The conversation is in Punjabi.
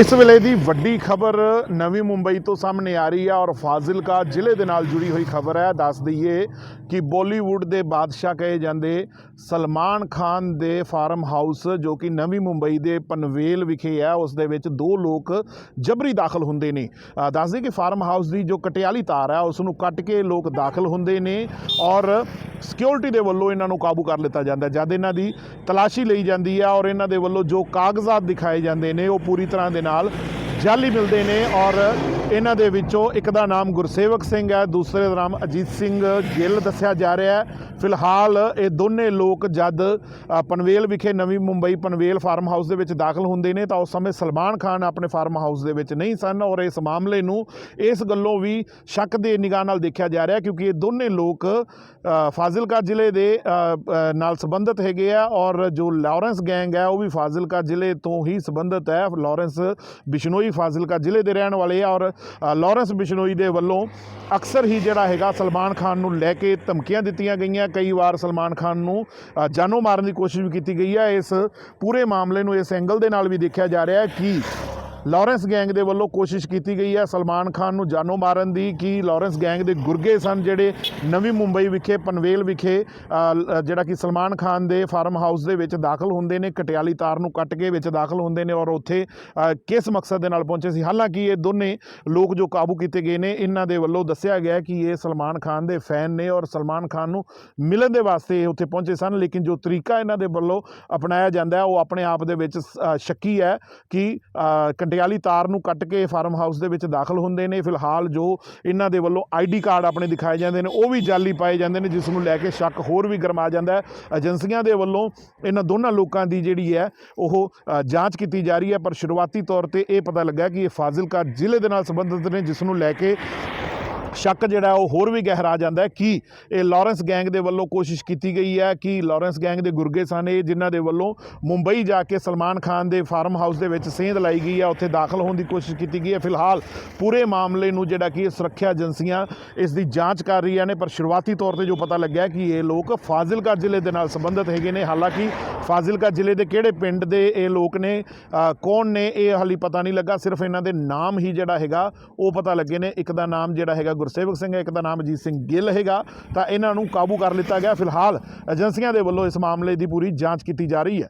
ਇਸ ਵੇਲੇ ਦੀ ਵੱਡੀ ਖਬਰ ਨਵੀਂ ਮੁੰਬਈ ਤੋਂ ਸਾਹਮਣੇ ਆ ਰਹੀ ਹੈ ਔਰ ਫਾਜ਼ਿਲਕਾ ਜ਼ਿਲ੍ਹੇ ਦੇ ਨਾਲ ਜੁੜੀ ਹੋਈ ਖਬਰ ਹੈ। ਦੱਸ ਦਈਏ ਕਿ ਬਾਲੀਵੁੱਡ ਦੇ ਬਾਦਸ਼ਾਹ ਕਹੇ ਜਾਂਦੇ ਸਲਮਾਨ ਖਾਨ ਦੇ ਫਾਰਮ ਹਾਊਸ ਜੋ ਕਿ ਨਵੀਂ ਮੁੰਬਈ ਦੇ ਪਨਵੇਲ ਵਿਖੇ ਹੈ ਉਸ ਦੇ ਵਿੱਚ ਦੋ ਲੋਕ ਜਬਰੀ ਦਾਖਲ ਹੁੰਦੇ ਨੇ। ਅ, ਦੱਸ ਦਈਏ ਕਿ ਫਾਰਮ ਹਾਊਸ ਦੀ ਜੋ ਕਟਿਆਲੀ ਤਾਰ ਹੈ ਉਸ ਨੂੰ ਕੱਟ ਕੇ ਲੋਕ ਦਾਖਲ ਹੁੰਦੇ ਨੇ ਔਰ ਸਿਕਿਉਰਿਟੀ ਦੇ ਵੱਲੋਂ ਇਹਨਾਂ ਨੂੰ ਕਾਬੂ ਕਰ ਲਿੱਤਾ ਜਾਂਦਾ ਜਦ ਇਹਨਾਂ ਦੀ ਤਲਾਸ਼ੀ ਲਈ ਜਾਂਦੀ ਹੈ ਔਰ ਇਹਨਾਂ ਦੇ ਵੱਲੋਂ ਜੋ ਕਾਗਜ਼ਾਤ ਦਿਖਾਏ ਜਾਂਦੇ ਨੇ, ਉਹ ਪੂਰੀ ਤਰ੍ਹਾਂ ਦੇ ਨਾਲ ਜਾਲੀ ਮਿਲਦੇ ਨੇ ਔਰ ਇਹਨਾਂ ਦੇ ਵਿੱਚੋਂ ਇੱਕ ਦਾ ਨਾਮ ਗੁਰਸੇਵਕ ਸਿੰਘ ਹੈ, ਦੂਸਰੇ ਦਾ ਨਾਮ ਅਜੀਤ ਸਿੰਘ ਗਿੱਲ ਦੱਸਿਆ ਜਾ ਰਿਹਾ ਹੈ। ਫਿਲਹਾਲ ਇਹ ਦੋਨੇ ਲੋਕ ਜਦ ਪਨਵੇਲ ਵਿਖੇ ਨਵੀਂ ਮੁੰਬਈ ਪਨਵੇਲ ਫਾਰਮ ਹਾਊਸ ਦੇ ਵਿੱਚ ਦਾਖਲ ਹੁੰਦੇ ਨੇ ਤਾਂ ਉਸ ਸਮੇਂ ਸਲਮਾਨ ਖਾਨ ਆਪਣੇ ਫਾਰਮ ਹਾਊਸ ਦੇ ਵਿੱਚ ਨਹੀਂ ਸਨ ਔਰ ਇਸ ਮਾਮਲੇ ਨੂੰ ਇਸ ਗੱਲੋਂ ਵੀ ਸ਼ੱਕ ਦੇ ਨਿਗਾਹ ਨਾਲ ਦੇਖਿਆ ਜਾ ਰਿਹਾ ਕਿਉਂਕਿ ਇਹ ਦੋਨੇ ਲੋਕ ਫਾਜ਼ਿਲਕਾ ਜ਼ਿਲ੍ਹੇ ਦੇ ਨਾਲ ਸੰਬੰਧਿਤ ਹੈਗੇ ਆ ਔਰ ਜੋ ਲਾਰੈਂਸ ਗੈਂਗ ਹੈ ਉਹ ਵੀ ਫਾਜ਼ਿਲਕਾ ਜ਼ਿਲ੍ਹੇ ਤੋਂ ਹੀ ਸੰਬੰਧਿਤ ਹੈ। ਲਾਰੈਂਸ ਬਿਸ਼ਨੋਈ ਫਾਜ਼ਿਲਕਾ ਜ਼ਿਲ੍ਹੇ ਦੇ ਰਹਿਣ ਵਾਲੇ ਆ ਔਰ ਅ, ਲਾਰੈਂਸ ਬਿਸ਼ਨੋਈ ਦੇ ਵੱਲੋਂ ਅਕਸਰ ਹੀ ਜਿਹੜਾ ਹੈਗਾ ਸਲਮਾਨ ਖਾਨ ਨੂੰ ਲੈ ਕੇ ਧਮਕੀਆਂ ਦਿੱਤੀਆਂ ਗਈਆਂ। ਕਈ ਵਾਰ ਸਲਮਾਨ ਖਾਨ ਨੂੰ ਅ, ਜਾਨੋਂ ਮਾਰਨ ਦੀ ਕੋਸ਼ਿਸ਼ ਵੀ ਕੀਤੀ ਗਈ ਹੈ ਇਸ ਪੂਰੇ ਮਾਮਲੇ ਨੂੰ ਇਸ ਐਂਗਲ ਦੇ ਨਾਲ ਵੀ ਦੇਖਿਆ ਜਾ ਰਿਹਾ ਹੈ ਕਿ ਲਾਰੈਂਸ ਗੈਂਗ ਦੇ ਵੱਲੋਂ ਕੋਸ਼ਿਸ਼ ਕੀਤੀ ਗਈ ਹੈ ਸਲਮਾਨ ਖਾਨ ਨੂੰ ਜਾਨੋਂ ਮਾਰਨ ਦੀ ਕਿ ਲਾਰੈਂਸ ਗੈਂਗ ਦੇ ਗੁਰਗੇ ਸਨ ਜਿਹੜੇ ਨਵੀਂ ਮੁੰਬਈ ਵਿਖੇ ਪਨਵੇਲ ਵਿਖੇ ਜਿਹੜਾ ਕਿ ਸਲਮਾਨ ਖਾਨ ਦੇ ਫਾਰਮ ਹਾਊਸ ਦੇ ਵਿੱਚ ਦਾਖਲ ਹੁੰਦੇ ਨੇ ਕਟਿਆਲੀ ਤਾਰ ਨੂੰ ਕੱਟ ਕੇ ਵਿੱਚ ਦਾਖਲ ਹੁੰਦੇ ਨੇ ਔਰ ਉੱਥੇ ਕਿਸ ਮਕਸਦ ਦੇ ਨਾਲ ਪਹੁੰਚੇ ਸੀ? ਹਾਲਾਂਕਿ ਇਹ ਦੋਨੇ ਲੋਕ ਜੋ ਕਾਬੂ ਕੀਤੇ ਗਏ ਨੇ ਇਹਨਾਂ ਦੇ ਵੱਲੋਂ ਦੱਸਿਆ ਗਿਆ ਕਿ ਇਹ ਸਲਮਾਨ ਖਾਨ ਦੇ ਫੈਨ ਨੇ ਔਰ ਸਲਮਾਨ ਖਾਨ ਨੂੰ ਮਿਲਣ ਦੇ ਵਾਸਤੇ ਇਹ ਉੱਥੇ ਪਹੁੰਚੇ ਸਨ ਲੇਕਿਨ ਜੋ ਤਰੀਕਾ ਇਹਨਾਂ ਦੇ ਵੱਲੋਂ ਅਪਣਾਇਆ ਜਾਂਦਾ ਹੈ ਉਹ ਆਪਣੇ ਆਪ ਦੇ ਵਿੱਚ ਅ, ਸ਼ੱਕੀ ਹੈ ਕਿ ਅ, ਤਾਰ ਨੂੰ ਕੱਟ ਕੇ ਫਾਰਮ ਹਾਊਸ ਦੇ ਵਿੱਚ ਦਾਖਲ ਹੁੰਦੇ ਨੇ। ਫਿਲਹਾਲ ਜੋ ਇਹਨਾਂ ਦੇ ਵੱਲੋਂ ਆਈਡੀ ਕਾਰਡ ਆਪਣੇ ਦਿਖਾਏ ਜਾਂਦੇ ਨੇ ਉਹ ਵੀ ਜਾਲੀ ਪਾਏ ਜਾਂਦੇ ਨੇ ਜਿਸ ਨੂੰ ਲੈ ਕੇ ਸ਼ੱਕ ਹੋਰ ਵੀ ਗਰਮਾ ਜਾਂਦਾ ਹੈ। ਏਜੰਸੀਆਂ ਦੇ ਵੱਲੋਂ ਇਹਨਾਂ ਦੋਨਾਂ ਲੋਕਾਂ ਦੀ ਜਿਹੜੀ ਹੈ ਉਹ ਜਾਂਚ ਕੀਤੀ ਜਾ ਰਹੀ ਹੈ ਪਰ ਸ਼ੁਰੂਆਤੀ ਤੌਰ ਤੇ ਇਹ ਪਤਾ ਲੱਗਾ ਕਿ ਇਹ ਫਾਜ਼ਿਲਕਾ ਜ਼ਿਲ੍ਹੇ ਦੇ ਨਾਲ ਸੰਬੰਧਿਤ ਨੇ ਜਿਸ ਨੂੰ ਲੈ ਕੇ ਸ਼ੱਕ ਜਿਹੜਾ ਉਹ ਹੋਰ ਵੀ ਗਹਿਰਾ ਜਾਂਦਾ ਹੈ ਕਿ ਇਹ ਲਾਰੈਂਸ ਗੈਂਗ ਦੇ ਵੱਲੋਂ ਕੋਸ਼ਿਸ਼ ਕੀਤੀ ਗਈ ਹੈ ਕਿ ਲਾਰੈਂਸ ਗੈਂਗ ਦੇ ਗੁਰਗੇ ਸਨ ਇਹ, ਜਿਨ੍ਹਾਂ ਦੇ ਵੱਲੋਂ ਮੁੰਬਈ ਜਾ ਕੇ ਸਲਮਾਨ ਖਾਨ ਦੇ ਫਾਰਮ ਹਾਊਸ ਦੇ ਵਿੱਚ ਸੇਂਧ ਲਾਈ ਗਈ ਹੈ, ਉੱਥੇ ਦਾਖਲ ਹੋਣ ਦੀ ਕੋਸ਼ਿਸ਼ ਕੀਤੀ ਗਈ ਹੈ। ਫਿਲਹਾਲ ਪੂਰੇ ਮਾਮਲੇ ਨੂੰ ਜਿਹੜਾ ਕਿ ਸੁਰੱਖਿਆ ਏਜੰਸੀਆਂ ਇਸ ਦੀ ਜਾਂਚ ਕਰ ਰਹੀਆਂ ਨੇ, ਪਰ ਸ਼ੁਰੂਆਤੀ ਤੌਰ ਤੇ ਜੋ ਪਤਾ ਲੱਗਿਆ ਕਿ ਇਹ ਲੋਕ ਫਾਜ਼ਿਲਕਾ ਜ਼ਿਲ੍ਹੇ ਦੇ ਨਾਲ ਸੰਬੰਧਿਤ ਹੈਗੇ ਨੇ। ਹਾਲਾਂਕਿ ਫਾਜ਼ਿਲਕਾ ਜ਼ਿਲ੍ਹੇ ਦੇ ਕਿਹੜੇ ਪਿੰਡ ਦੇ ਇਹ ਲੋਕ ਨੇ ਕੌਣ ਨੇ, ਇਹ ਹਾਲੀ ਪਤਾ ਨਹੀਂ ਲੱਗਾ। ਸਿਰਫ ਇਹਨਾਂ ਦੇ ਨਾਮ ਹੀ ਜਿਹੜਾ ਹੈਗਾ ਉਹ ਪਤਾ ਲੱਗੇ ਨੇ। ਇੱਕ ਦਾ ਨਾਮ ਜਿਹੜਾ ਹੈਗਾ ਗੁਰਸੇਵਕ ਸਿੰਘ ਹੈ, ਇੱਕ ਦਾ ਨਾਮ ਅਜੀਤ ਸਿੰਘ ਗਿੱਲ ਹੈਗਾ, ਤਾਂ ਇਹਨਾਂ ਨੂੰ ਕਾਬੂ ਕਰ ਲਿੱਤਾ ਗਿਆ। ਫਿਲਹਾਲ ਏਜੰਸੀਆਂ ਦੇ ਵੱਲੋਂ ਇਸ ਮਾਮਲੇ ਦੀ ਪੂਰੀ ਜਾਂਚ ਕੀਤੀ ਜਾ ਰਹੀ ਹੈ।